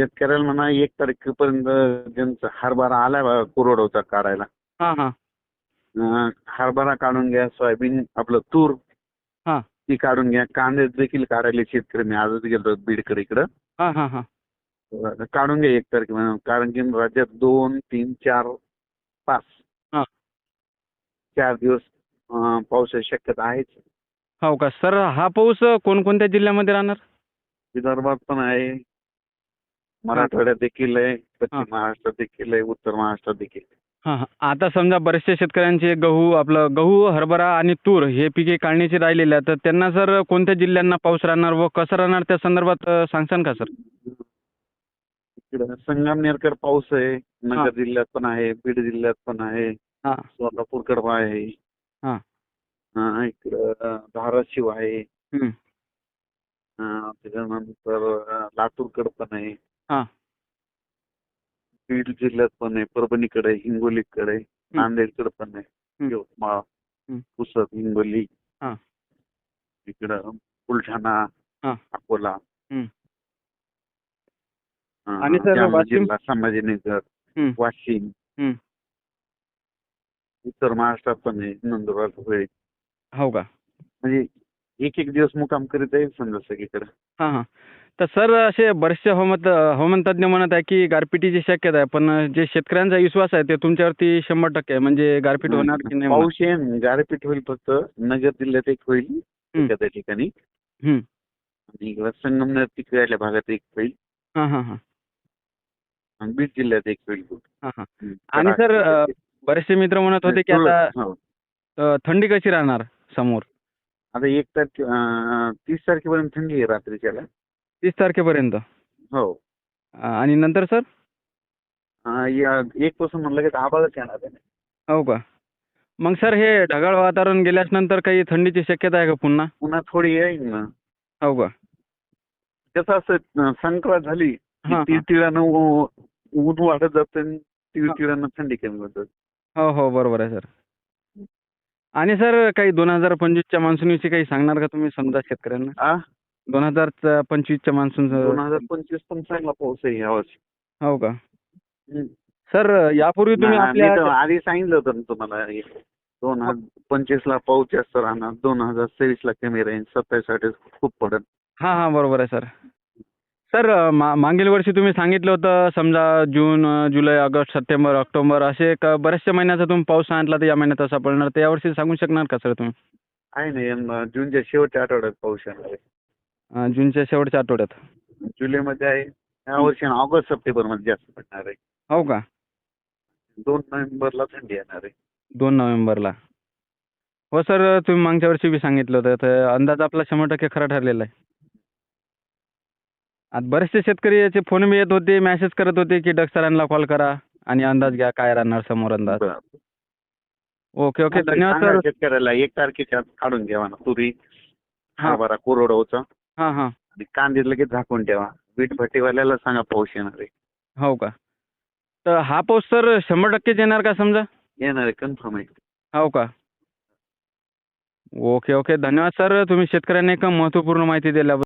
शेतकऱ्याला म्हणा एक तारखेपर्यंत ज्यांचा हरभरा आलाय बघा कोरडवचा काढायला. हां हां. अं, हरभरा काढून घ्या सोयाबीन आपलं तूर हां. ती काढून घ्या. कांदे देखील काढायला शेतकरी मी आजच गेलो बीडकडे इकडं. हां हां हां. काढून घ्या एक तारखे कारण की राज्यात दोन तीन चार पाच. हां. चार दिवस अं, पावसाची शक्यता आहेच. हो का? सर हा पाऊस कोणकोणत्या जिल्ह्यामध्ये राहणार? विदर्भात पण आहे. मराठवाड्यात देखील आहे पश्चिम महाराष्ट्रात देखील आहे उत्तर महाराष्ट्रात देखील आहे. हां आता समजा बरेचशा शेतकऱ्यांचे गहू आपलं गहू हरभरा आणि तूर हे पिके काढण्याची राहिलेली आहे तर त्यांना सर कोणत्या जिल्ह्यांना पाऊस राहणार व कसं राहणार त्या संदर्भात अ, का सर? इकडं संगमनेरकर पाऊस आहे नगर जिल्ह्यात पण आहे बीड जिल्ह्यात पण आहे हां. सोलापूरकडं पण आहे. हां. इकडं धाराशिव आहे. अं, त्याच्यानंतर अं, लातूरकडं पण आहे. हां बीड जिल्ह्यात पण आहे परभणीकडे हिंगोलीकडे नांदेडकडे पण आहे. यवतमाळ. पुसद हिंगोली हां इकडं बुलढाणा हां अकोला. अं, आणि सर जालना वाशिम? जिल्हा संभाजीनगर हं. वाशिम. उत्तर महाराष्ट्रात पण आहे नंदुरबार धुळे हो का म्हणजे एक एक दिवस मुकाम करीत आहे समजा सगळीकडे हां हां तर सर असे बरेचसे हवामान हवामान तज्ज्ञ म्हणत आहे की गारपिटीची शक्यता आहे पण जे शेतकऱ्यांचा विश्वास आहे ते तुमच्यावरती शंभर टक्के आहे. म्हणजे गारपीट होणार की नाही होणार? पाऊस येईन गारपीट होईल फक्त. नगर जिल्ह्यात एक होईल हं. एखाद्या ठिकाणी. आणि इकडं संगमनेर तिकडल्या भागात एक होईल. हां हां हां. आणि बीड जिल्ह्यात एक होईल हां हां. हं. आणि सर अ, बरेचसे मित्र म्हणत होते की आता हो. अ, थंडी कशी राहणार समोर? आता एक तारखे अं, तीस तारखेपर्यंत थंडी आहे रात्रीच्याला. तीस तारखेपर्यंत. हो. आणि नंतर सर? अं, या- एक पासून म्हणलं की आबाळच येणार आहे. हो का? मग सर हे ढगाळ वातावरण गेल्यास नंतर काही थंडीची शक्यता आहे का पुन्हा? पुन्हा थोडी येईल ना. हो का? कसं असं अं, संक्रांत झाली की हां, तीळ हां. तिळानं ऊ- ऊन वाढत जातं तीळ तिळानं थंडी कमी होतं हो हो बरोबर आहे सर. आणि सर काही दोन हजार पंचवीसच्या मान्सूनविषयी काही सांगणार का तुम्ही समजा शेतकऱ्यांना? आ? दोन हजार पंचवीसच्या मान्सून दोन हजार पंचवीस पण चांगला पाऊस आहे यावर्षी. हो का. सर यापूर्वी तुम्ही ना- मी आपल्या तर आधी सांगितलं होतं ना तुम्हाला हे. दोन हजार पंचवीस ला पाऊस जास्त राहणार दोन हजार सव्वीस ला कमी राहील सत्तावीससाठी खूप पडत. हां हां बरोबर आहे सर. सर अ, मा मागील वर्षी तुम्ही सांगितलं होतं समजा जून अ, जुलै ऑगस्ट सप्टेंबर ऑक्टोबर असे एक बऱ्याचशा महिन्याचा तुम्ही पाऊस सांगितला तर या महिन्यात असा पडणार तर यावर्षी सांगू शकणार का सर तुम्ही? आहे ना यंदा जूनच्या शेवटच्या आठवड्यात पाऊस येणार आहे. अ, जूनच्या शेवटच्या आठवड्यात. जुलैमध्ये आहे. या वर्षी ऑगस्ट सप्टेंबरमध्ये जास्त पडणार आहे. हो का? दोन नोव्हेंबरला थंडी येणार आहे. दोन नोव्हेंबरला. हो सर तुम्ही मागच्या वर्षी बी सांगितलं होतं तर अंदाज आपला शंभर टक्के खरा ठरलेला आहे. आता बरेचसे शेतकरी याचे फोन बी येत होते मेसेज करत होते की डग सरांना कॉल करा आणि अंदाज घ्या काय राहणार समोर अंदाज. बरं. Okay okay. धन्यवाद सांगा सर. शेतकऱ्याला एक तारखेच्या आत काढून घ्यावा ना तुरी हां. हरभरा कोरडवचा आणि कांदे लगेच झाकून ठेवा. वीट भट्टीवाल्याला सांगा पाऊस येणार आहे. हो का? तर हा पाऊस सर शंभर टक्केच येणार का समजा? येणार आहे कन्फर्म आहे. हो का? Okay okay. धन्यवाद सर. तुम्ही शेतकऱ्यांना एक महत्त्वपूर्ण माहिती दिल्याबद्दल.